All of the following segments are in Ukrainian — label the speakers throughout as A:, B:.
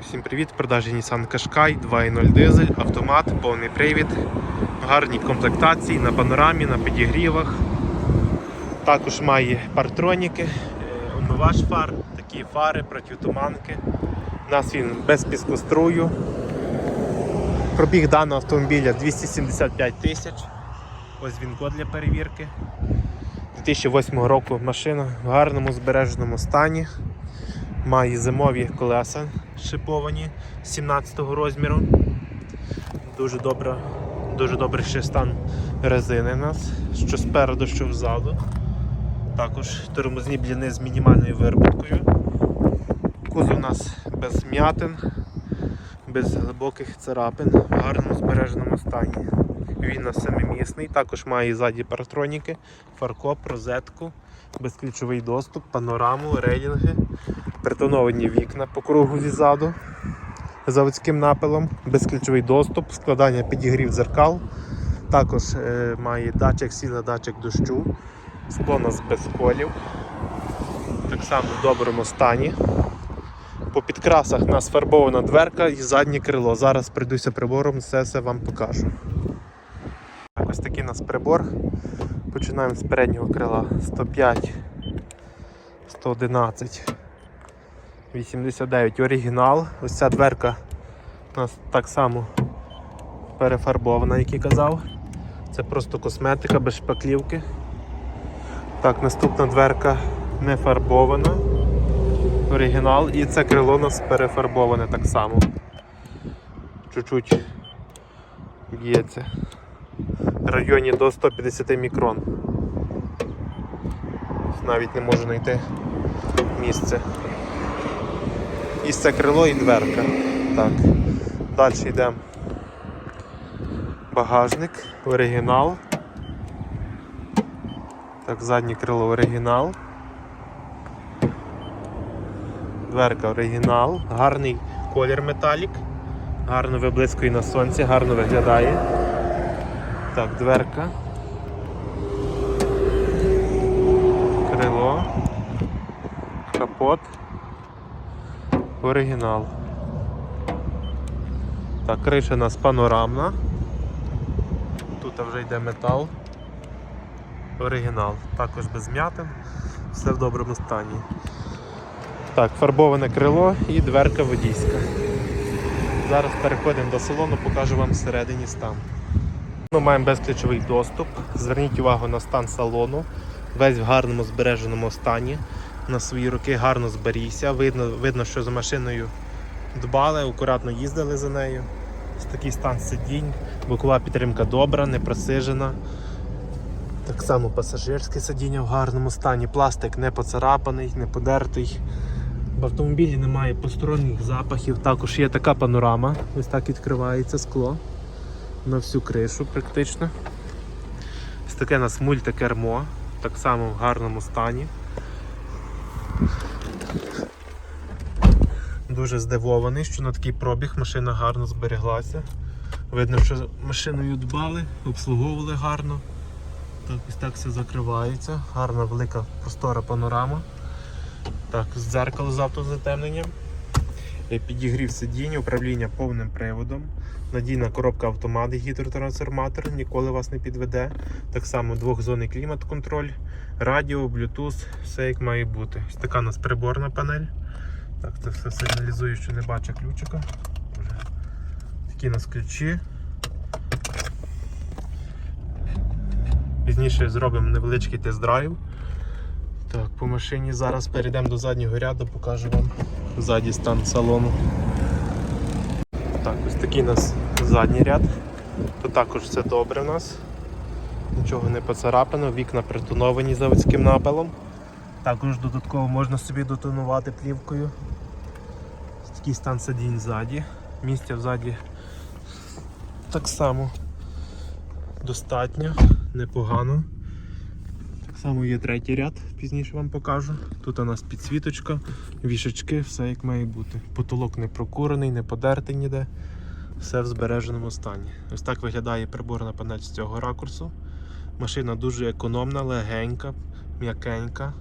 A: Усім привіт! Продажі Nissan Qashqai 2.0 дизель, автомат, повний привід, гарні комплектації на панорамі, на підігрівах. Також має партроніки, е, омивач фар, такі фари протитуманки. У нас він без піскострую. Пробіг даного автомобіля 275 тисяч. Ось він код для перевірки. 2008 року машина в гарному збереженому стані. Має зимові колеса шиповані 17 розміру. Дуже добре, дуже добрий ще стан резини у нас, що спереду, що взаду. Також тормозні бліни з мінімальною виробіткою. Кузов у нас без м'ятин, без глибоких царапин, в гарному збереженому стані. Він у нас семимісний, також має ззаді паратроніки, фаркоп, розетку, безключовий доступ, панораму, рейлінги, притоновані вікна по кругу ззаду заводським напилом, безключовий доступ, складання підігрів дзеркал. Також е, має датчик сіла, датчик дощу, скло у нас без колів. Так само в доброму стані. По підкрасах у нас фарбована дверка і заднє крило. Зараз прийдуся прибором, все все вам покажу. Так, ось такий у нас прибор. Починаємо з переднього крила 105, 111, 89 оригінал. Ось ця дверка у нас так само перефарбована, як і казав. Це просто косметика без шпаклівки. Так, наступна дверка не фарбована. Оригінал і це крило у нас перефарбоване так само. Чуть-чуть б'ється. Районі до 150 мікрон. Навіть не можу знайти місце. І це крило і дверка. Так. Далі йдемо. Багажник, оригінал. Так, заднє крило оригінал. Дверка оригінал, гарний колір металік, гарно виблискує на сонці, гарно виглядає. Так, дверка. Крило. Капот. Оригінал. Так, криша у нас панорамна. Тут вже йде метал. Оригінал. Також без м'ятин. Все в доброму стані. Так, фарбоване крило і дверка водійська. Зараз переходимо до салону, покажу вам всередині стан. Ми маємо безключовий доступ. Зверніть увагу на стан салону. Весь в гарному збереженому стані. На свої роки гарно зберігся. Видно, видно, що за машиною дбали, акуратно їздили за нею. Ось такий стан сидінь, бокова підтримка добра, не просижена. Так само пасажирське сидіння в гарному стані. Пластик не поцарапаний, не подертий. В автомобілі немає посторонніх запахів. Також є така панорама. Ось так відкривається скло на всю кришу практично. Ось таке у нас мультикермо, так само в гарному стані. Дуже здивований, що на такий пробіг машина гарно збереглася. Видно, що машиною дбали, обслуговували гарно. Так, ось так все закривається. Гарна велика простора панорама. Так, дзеркало з автозатемненням. Е, Підігрів сидіння, управління повним приводом. Надійна коробка автомат, гідротрансформатор, ніколи вас не підведе. Так само двохзонний клімат-контроль, радіо, блютуз, все як має бути. Ось така у нас приборна панель. Так, це все сигналізує, що не бачу ключика. Такі у нас ключі. Пізніше зробимо невеличкий тест-драйв. Так, по машині зараз перейдемо до заднього ряду, покажу вам ззаді стан салону. Так, ось такий у нас задній ряд. Тут також все добре у нас. Нічого не поцарапано, вікна притоновані заводським напилом. Також додатково можна собі дотонувати плівкою. Такий стан сидінь ззаді. Місця взаді так само достатньо, непогано. Само є третій ряд, пізніше вам покажу. Тут у нас підсвіточка, вішачки, все як має бути. Потолок не прокурений, не подертий ніде. Все в збереженому стані. Ось так виглядає приборна панель з цього ракурсу. Машина дуже економна, легенька, м'якенька.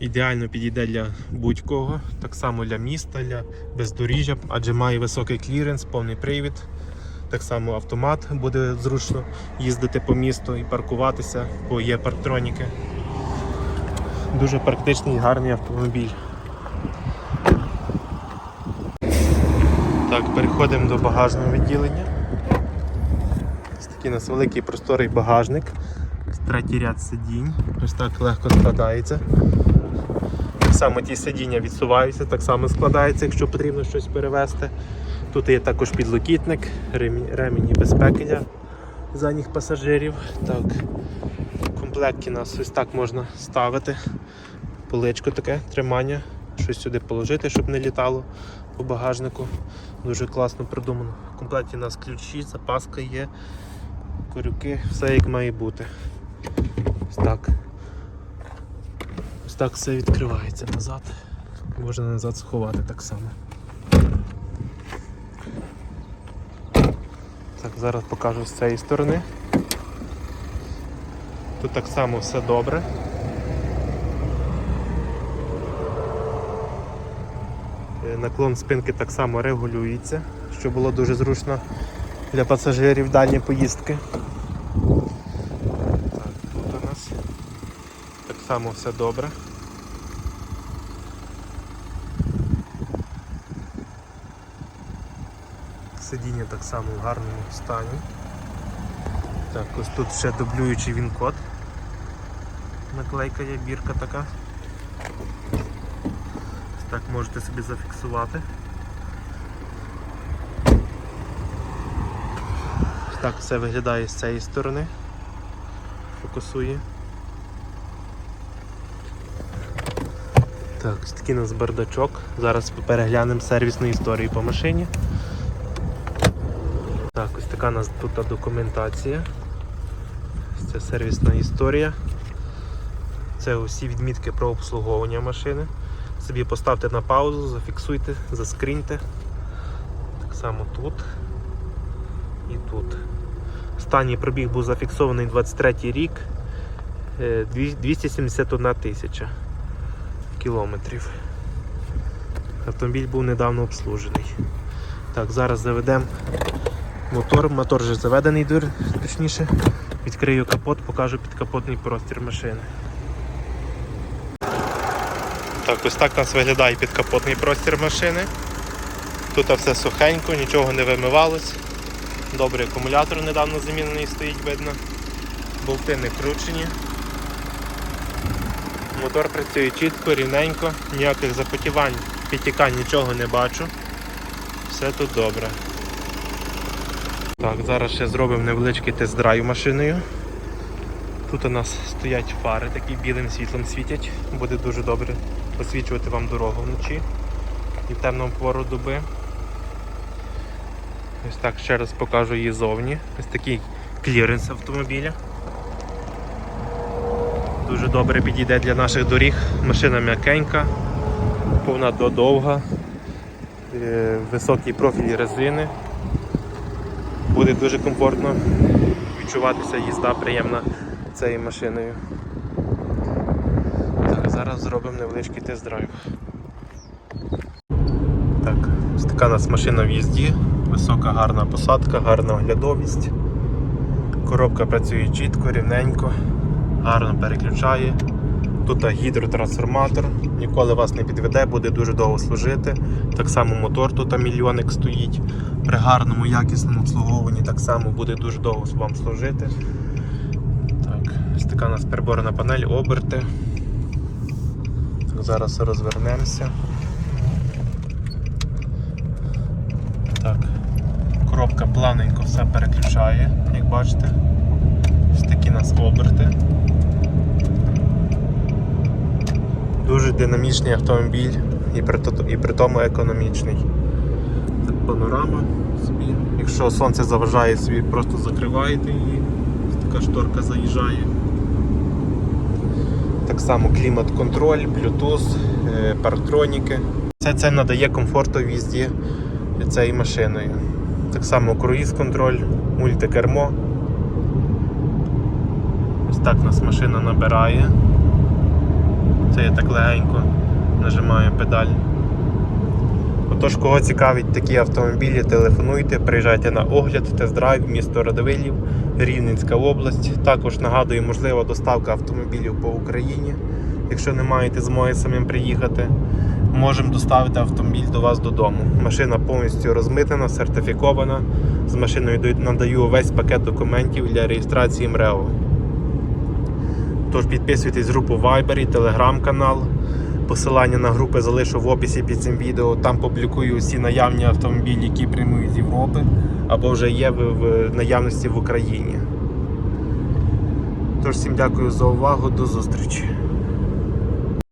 A: Ідеально підійде для будь-кого, так само для міста, для бездоріжжя, адже має високий кліренс, повний привід. Так само автомат буде зручно їздити по місту і паркуватися, бо є парктроніки. Дуже практичний і гарний автомобіль. Так, переходимо до багажного відділення. Ось такий у нас великий просторий багажник. Третій ряд сидінь. Ось так легко складається. Так само ті сидіння відсуваються, так само складається, якщо потрібно щось перевезти. Тут є також підлокітник, ремені безпеки для задніх пасажирів. Так. Комплекті нас ось так можна ставити. Поличко таке, тримання, щось сюди положити, щоб не літало по багажнику. Дуже класно придумано. В комплекті у нас ключі, запаска є, корюки, все як має бути. Ось так. Ось так все відкривається назад. Можна назад сховати так само. Так, зараз покажу з цієї сторони. Тут так само все добре. Е, Наклон спинки так само регулюється, що було дуже зручно для пасажирів дальні поїздки. Так, тут у нас так само все добре. Сидіння так само в гарному стані. Так, ось тут ще дублюючий він-код. Наклейка є, бірка така. Так можете собі зафіксувати. Так все виглядає з цієї сторони. Фокусує. Так, ось такий у нас бардачок. Зараз переглянемо сервісну історію по машині. Так, ось така у нас тут документація. Це сервісна історія. Це усі відмітки про обслуговування машини. Собі поставте на паузу, зафіксуйте, заскріньте. Так само тут і тут. Останній пробіг був зафіксований 23 рік. Е, 271 тисяча кілометрів. Автомобіль був недавно обслужений. Так, зараз заведемо мотор. Мотор вже заведений, точніше. Відкрию капот, покажу підкапотний простір машини. Так, ось так у нас виглядає підкапотний простір машини. Тут все сухенько, нічого не вимивалось. Добрий акумулятор недавно замінений стоїть, видно. Болти не кручені. Мотор працює чітко, рівненько, ніяких запотівань, підтікань нічого не бачу. Все тут добре. Так, зараз ще зробимо невеличкий тест-драйв машиною. Тут у нас стоять фари, такі білим світлом світять. Буде дуже добре освічувати вам дорогу вночі і в темному пору доби. Ось так ще раз покажу її зовні. Ось такий кліренс автомобіля. Дуже добре підійде для наших доріг. Машина м'якенька, повна додовга, е, високий профіль резини. Буде дуже комфортно відчуватися їзда приємна цією машиною. Так, зараз зробимо невеличкий тест-драйв. Так, ось така у нас машина в їзді, висока гарна посадка, гарна оглядовість. Коробка працює чітко, рівненько, гарно переключає. Тут гідротрансформатор, ніколи вас не підведе, буде дуже довго служити. Так само мотор тут мільйоник стоїть. При гарному якісному обслуговуванні так само буде дуже довго вам служити. Так, ось така у нас приборна панель, оберти. Так, зараз розвернемося. Так, коробка плавненько все переключає, як бачите. Ось такі у нас оберти. Дуже динамічний автомобіль і при, і при тому економічний. Так, панорама собі. Якщо сонце заважає, собі просто закриваєте її. Така шторка заїжджає. Так само клімат-контроль, Bluetooth, е, парктроніки. Все це надає комфорту в їзді цією машиною. Так само круїз-контроль, мультикермо. Ось так нас машина набирає. Це я так легенько нажимаю педаль. Отож, кого цікавить такі автомобілі, телефонуйте, приїжджайте на огляд, тест-драйв, місто Радивилів, Рівненська область. Також нагадую, можлива доставка автомобілів по Україні. Якщо не маєте змоги самим приїхати, можемо доставити автомобіль до вас додому. Машина повністю розмитнена, сертифікована. З машиною надаю весь пакет документів для реєстрації МРЕО. Тож підписуйтесь групу Viber, телеграм-канал. Посилання на групи залишу в описі під цим відео. Там публікую всі наявні автомобілі, які прямують з Європи або вже є в наявності в Україні. Тож всім дякую за увагу, до зустрічі.